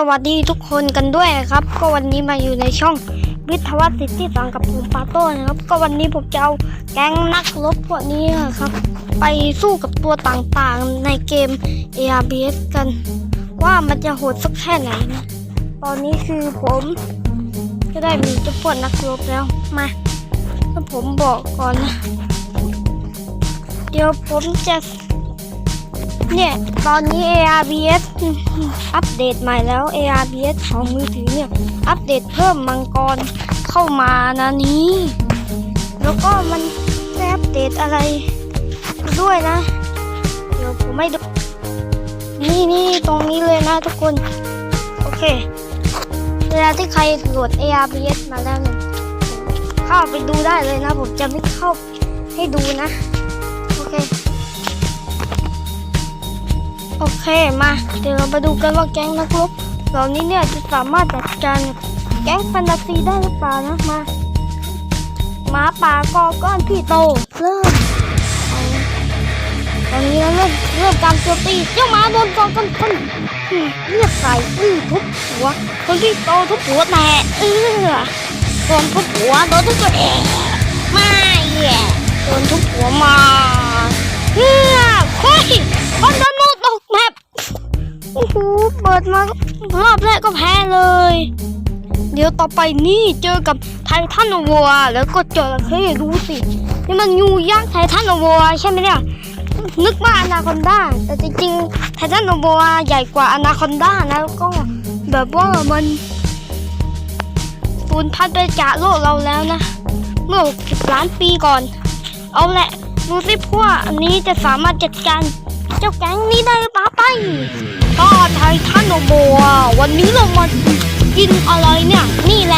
สวัสดีทุกคนกันด้วยครับ ก็วันนี้มาอยู่ในช่องวิทวัฒน์สิทธิสังกับผมปาโต้นะครับ ก็วันนี้ผมจะเอาแก๊งนักรบพวกนี้นะครับ ไปสู้กับตัวต่างๆในเกม ARBS กัน ว่ามันจะโหดสักแค่ไหนนะตอนนี้คือผมก็ได้มีเจ้าพวกนักรบแล้วมาถ้าผมบอกก่อนนะ เดี๋ยวผมจะ เนี่ย ตอนนี้ ARBS อัปเดตใหม่แล้ว ARBS ของมือถือเนี่ย อัปเดตเพิ่มมังกรเข้ามานะนี้ แล้วก็มันได้อัปเดตอะไร ด้วยนะ เดี๋ยวผมไม่ดูนี่นี่ตรงนี้เลยนะทุกคน โอเค เวลาที่ใครโหลด ARBS มาแล้วเนี่ยเข้าไปดูได้เลยนะ ผมจะไม่เข้าให้ดูนะ โอเค โอเคมาเดี๋ยวเรามาดูกันว่าแก๊งนักรบเหล่านี้เนี่ยจะสามารถจัดการแก๊งแฟนตาซีได้หรือเปล่านะมาหมาป่ากอก้อนพี่โตเริ่มตอนนี้เราเริ่มเริ่มการโจมตีเจ้าหมาโดนกอก้อนคนเลือดใส่อื้อทุบหัวคนพี่โตทุบหัวแตกเออโดนทุบหัวโดนทุบตัวเองไม่แย่โดนทุบหัวมาเฮ้ยเฮ้ยคนโด นนูตกแมปโอ้โหเปิดมารอบแรกก็แพ้เลย เดี๋ยวต่อไปนี่เจอกับไททันวัว แล้วก็เจระเข้ดูสินี่มันงูยักษ์ไททันวัวใช่ไหมเนี่ยนึกว่าอนาคอนด้าแต่จริงๆไททันวัวใหญ่กว่าอนาคอนด้านะแล้วก็แบบว่ามันสูญพันธุ์ไปจากโลกเราแล้วนะ เมื่อ 60 ล้านปีก่อน เอาแหละดูสิพวกอันนี้จะสามารถจัดการ เจ้าแก๊งนี้ได้หรือเปล่าไปก็ไททันโบัววันนี้เรามากินอะไรเนี่ย นี่แหละ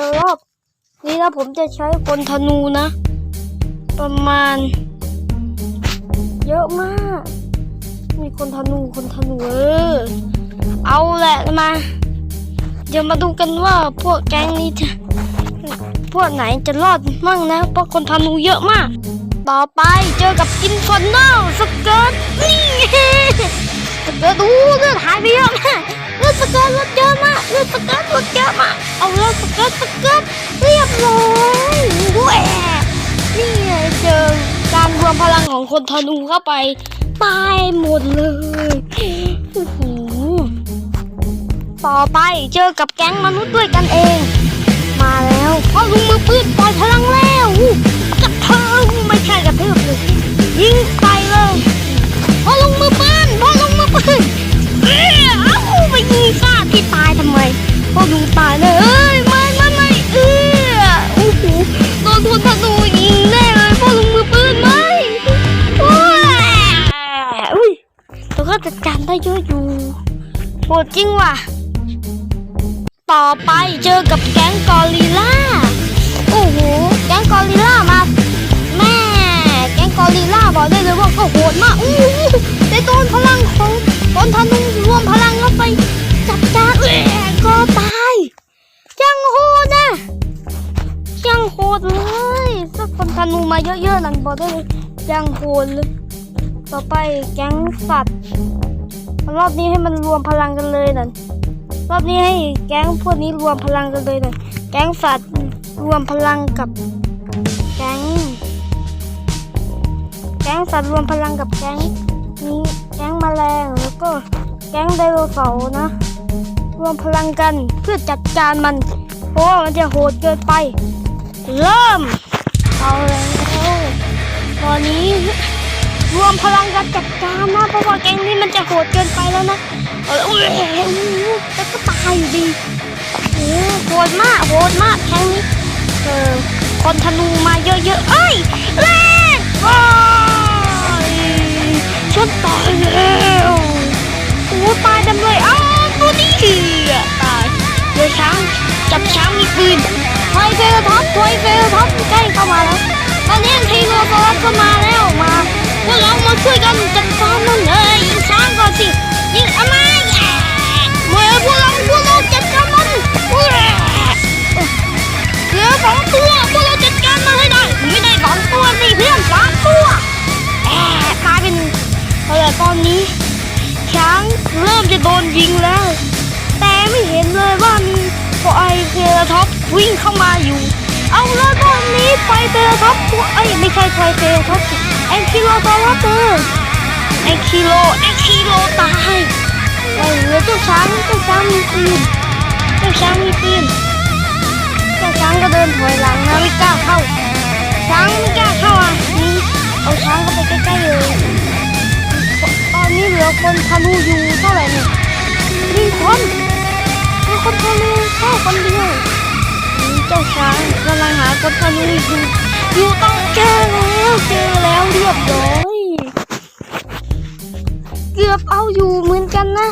ยวรอบ นี้นะผมจะใช้คนธนูนะ ประมาณ เยอะมาก มีคนธนูคนธนูเออเอาแหละมา เดี๋ยวมาดูกันว่าพวกแก๊งนี้จะพวกไหนจะรอดมั่งนะเพราะคนธนูเยอะมาก ต่อไปเจอกับอินฟอนเนลสเกิร์ตนี่ เกิร์ตอู้เลือดหายไปเยอะมากเลือดสกิร์ตลดเยอะมากเลือดสเกิร์ตลดเยอะมากเอาเลือดสกิร์ตสกิร์ตเรียบร้อยด้วยนี่เจอการรวมพลังของคนธนูเข้าไปตายหมดเลยโอ้โหต่อไปเจอกับแก๊งมนุษย์ด้วยกันเอง มาแล้วพ่อลุงมือปืนปล่อยพลังแล้วกระเทิงไม่ใช่กระเทิงเลยยิงไปเลยพ่อลุงมือ เอ้ยเอ้าไปยิงข้าที่ตายทำไมพ่อลุงตายเลยเอ้ยไม่ไม่ไม่เออโอ้โหโดนทุนธนูยิงแน่เลยพ่อลุงมือปืนไม่โอ้ยอุ้ยแต่ก็จัดการได้เยอะอยู่โหดจริงว่ะ ต่อไปเจอกับแก๊งกอริลล่าโอ้โหแก๊งกอริลล่ามา อริลล่าบอกได้เลยว่าก็โหดมากอู้หูได้โดนพลังของคนธนูรวมพลังเข้าไป จัดการเอ้ยก็ตายยังโหดนะยังโหดเลยถ้าคนธนูมาเยอะๆนั่นบอกได้เลยยังโหดเลยต่อไปแก๊งสัตว์รอบนี้ให้มันรวมพลังกันเลยนั่นรอบนี้ให้แก๊งพวกนี้รวมพลังกันเลยหน่อยแก๊งสัตว์รวมพลังกับ ก๊งสัตว์รวมพลังกับแก๊งนี้แก๊งแมลงแล้วก็แก๊งไดโนเสาร์นะ รวมพลังกันเพื่อจัดการมัน เพราะว่ามันจะโหดเกินไป เริ่ม เอาแล้วตอนนี้ รวมพลังกันจัดการนะเพราะว่าแก๊งนี้มันจะโหดเกินไปแล้วนะเอออุ้ยแต่ก็ตายอยู่ดีโอ้โหดมากโหดมากแก๊งนี้เออคนธนูมาเยอะ ช้างจับช้างมีปืนไฟเฟลท็อปไฟเฟลท็อปใกล้เข้ามาแล้วตอนนี้ทีโรโซลัสก็มาแล้วมาพวกเรามาช่วยกันจัดการมันเลยยิงช้างก่อนสิยิงเอามเมื่อพวกเราพวกเราจัดการมันเหลือสองตัวพวกเราจัดการมันให้ได้ไม่ได้สองตัวสิเพื่อนสามตัวแอบกลายเป็นเออตอนนี้ช้างเริ่มจะโดนยิงแล้ว แต่ไม่เห็นเลยว่ามี พวกไอเซราท็อปวิ่งเข้ามาอยู่ เอาแล้วตอนนี้ไฟเซราท็อปส์พวกเอ้ไม่ใช่ไฟเซราท็อปส์ไอคิโลตอรัสเตอร์ไอคิโลไอคิโลตายไอเหลือเจ้าช้างเจ้าช้างมีปืนเจ้าช้างมีปืนเจ้าช้างก็เดินถอยหลังนะไม่กล้าเข้า ช้างไม่กล้าเข้าอะนี่เอาช้างเข้าไปใกล้ๆเลยตอนนี้เหลือคนธนูอยู่เท่าไหร่เนี่ยมีคนมีคน ธนูแค่คนเดียวนี่เจ้าช้างกำลังหาคนธนูอยู่อยู่ต้องเจอแล้วเจอแล้วเรียบร้อยเกือบเอาอยู่เหมือนกันนะ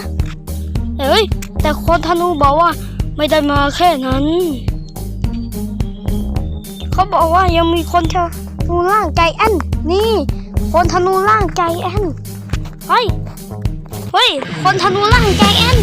เฮ้ยแต่คนธนูบอกว่าไม่ได้มาแค่นั้น เขาบอกว่ายังมีคนธนูร่างใจแอนนี่คนธนูร่างใจแอนเฮ้ยเฮ้ยคนธนูร่างใจแอน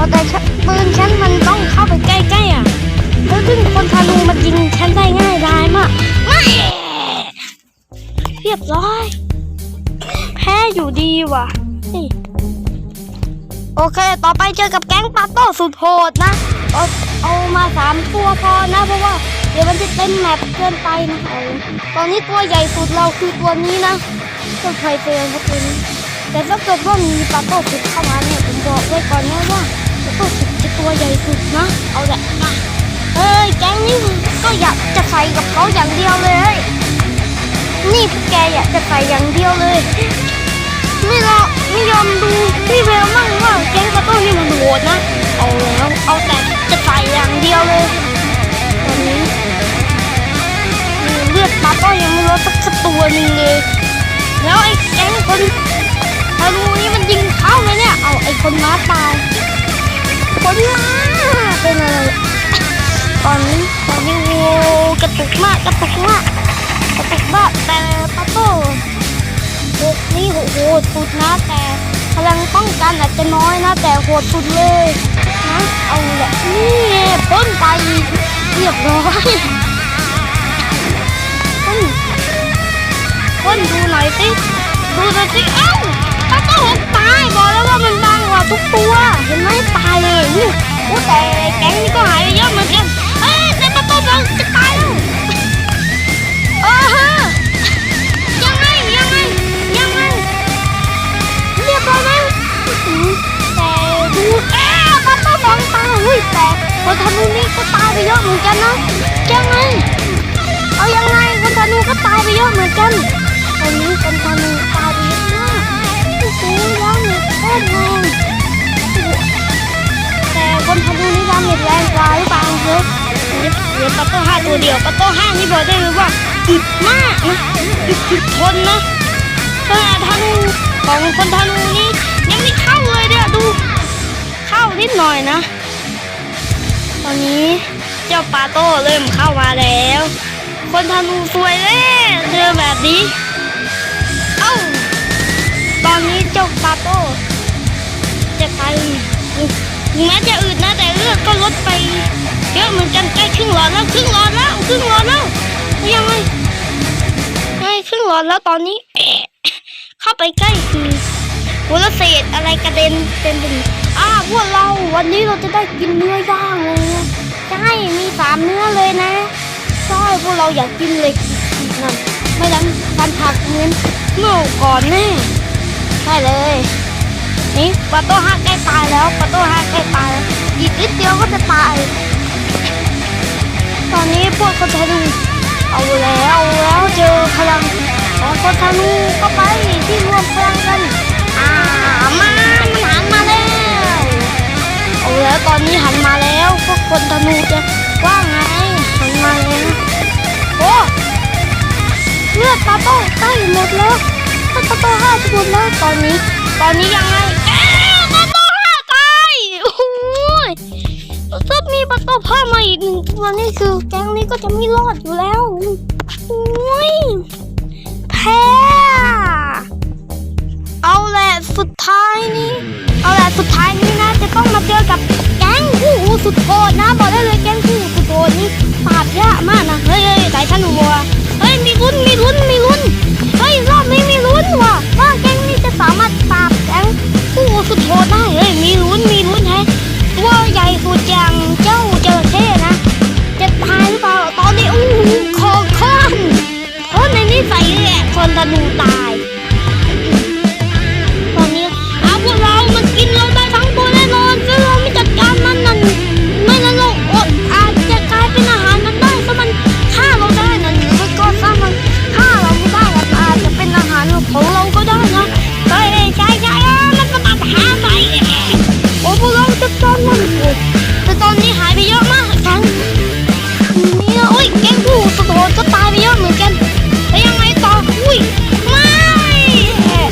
อแต่ปืนฉันมันต้องเข้าไปใกล้ๆอะแล้วซึ่งคนธนูมันยิงฉันได้ง่ายดายมากไม่เรียบร้อย แพ้อยู่ดีว่ะนี่โอเค ต่อไปเจอกับแก๊งปาโต้สุดโหดนะ เอาเอามาสามตัวพอนะ เพราะว่าเดี๋ยวมันจะเต็มแมปเกินไปนะตอนนี้ตัวใหญ่สุดเราคือตัวนี้นะก็เคยเตือนเขาตัวนี้แต่ถ้าเกิดว่ามีปาโต้สุดเข้ามาเนี่ยผมบอกไว้ก่อนนะว่า ปาสุดจะตัวใหญ่สุดนะ เอาแหละมาเอ้ยแก๊งนี้ก็อยากจะใส่กับเขาอย่างเดียวเลย นี่พวกแกอยากจะใส่อย่างเดียวเลย ไม่รอไม่ยอมดูพี่เวลมั่งว่าแก๊งกระต้นนี่มันโหดนะ เอาแล้วเอาแต่จะใส่อย่างเดียวเลยตอนนี้นี่เลือดปลาก็ยังไม่ลดสักตัวหนึงเลยแล้วไอ้แก๊งคนธนูนี่มันยิงเข้าเลยเนี่ย เอาไอ้คนม้าตาย คนม้าเป็นอะไรตอนนี้ตอนนี้โวกระตุกมากกระตุกมากกระตุกบ้าแต่ปาโต้โหดนี่โหดสุดนะแต่พลังป้องกันอาจจะน้อยนะ แต่โหดสุดเลยนะเอาแหละนี่พ่นไปเรียบร้อยพ่นพ่นดูหน่อยสิดูหน่อยสิเอ้าปาโต้หกตายบอกแล้วว่ามันบาง กว่าทุกตัว เห็นไหมตายเลยนี่โอ้แต่แก๊งนี้ก็หายไปเยอะเหมือนกันเอ้ยแต่ปาโต้บางจะตายแล้วเออฮะยังไงยังไงยังไงเรียบร้อยไหมแต่ดูเอ๊ะปั๊บปั๊บมองตาเฮ้ยแต่คนธนูนี่ก็ตายไปเยอะเหมือนกันนะยังไงเอายังไงคนธนูก็ตายไปเยอะเหมือนกันตอนนี้คนธนู น็ตโคตรแต่คนธนูนี่ยังเน็ตแรงกว่าหรือเปล่าเฮ้ยเหลือปัตโต้ห้าตัวเดียวปัตโต้ห้านี่บอกได้เลยว่าอึดมากนะอึดอึดทนนะขนาดธนูของคนธนูนี่ยังไม่เข้าเลยเนี่ยดู เข้านิดหน่อยนะ ตอนนี้เจ้าปาโต้เริ่มเข้ามาแล้ว คนธนูสวยแล้วเจอแบบนี้ เอ้า ตอนนี้เจ้าปาโต้ ถึงแม้จะอืดนะแต่เลือดก็ลดไปเยอะเหมือนกันใกล้ครึ่งหลอดแล้วครึ่งหลอดแล้วครึ่งหลอดแล้วยังไงไอ้ครึ่งหลอดแล้วตอนนี้เข้าไปใกล้คือหัวละเศษอะไรกระเด็นเต็มไปหมดอ่าพวกเราวันนี้เราจะได้กินเนื้อย่างเลยใช่มีสามเนื้อเลยนะใช่พวกเราอยากกินเลยนั่นไม่งั้นการผักเงินโง่ก่อนแน่ใช่เลย นี่ปาโต้ห้าใกล้ตายแล้วปาโต้ห้าใกล้ตายแล้วอีกนิดเดียวก็จะตาย ตอนนี้พวกคนธนูเอาแล้วเอาแล้วเจอพลังของคนธนูเข้าไปที่รวมพลังกันอ่ามามันหันมาแล้วเอาแล้วตอนนี้หันมาแล้วพวกคนธนูจะว่าไงหันมาแล้วโอ้เลือดปาโต้ใกล้หมดแล้วปาโต้ห้าจะหมดแล้วตอนนี้ ตอนนี้ยังไงเอ๊ะปาโต้ห้าตายโอ้ยถ้ามีประตูเพิ่มมาอีกหนึ่งตัวนี่คือแก๊งนี้ก็จะไม่รอดอยู่แล้วโอ้ยแพ้เอาแหละสุดท้ายนี้เอาแหละสุดท้ายนี้นะจะต้องมาเจอกับแก๊งคู่หูสุดโหดนะบอกได้เลยแก๊งคู่หูสุดโหดนี่ปราบยากมากนะเฮ้ยเฮ้ยสายธนูวัว อ้พวกเราจัดการมันโอ้แต่ตอนนี้หายไปเยอะมากแก๊งเนี่นะโอ้ยแกงผู้สะโดดก็ตายไปเยอะเหมือนกันแล้วยังไงต่ออุ้ยไม่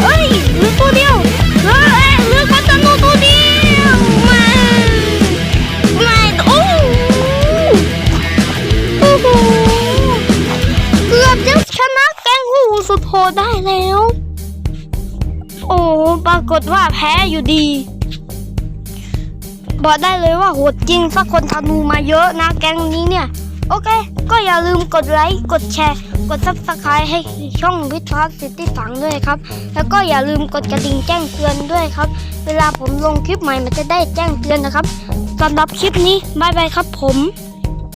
เอ้ยเหลือตัวเดียวเหลือเอ้ยเหลือคัตตาโนตัวเดียวไม่ไม่โอ้โอ้โหเกือบจะชนะแกงผู้สุดโหดได้แล้ว โอ้ปรากฏว่าแพ้อยู่ดี บอกได้เลยว่าโหดจริงสักคนธนูมาเยอะนะแก๊งนี้เนี่ย โอเค ก็อย่าลืมกดไลค์กดแชร์ กดซับสไครต์ให้ช่องวิทย์พาร์ซิตี้ฝังด้วยครับ แล้วก็อย่าลืมกดกระดิ่งแจ้งเตือนด้วยครับ เวลาผมลงคลิปใหม่มันจะได้แจ้งเตือนนะครับสำหรับคลิปนี้บายบายครับผม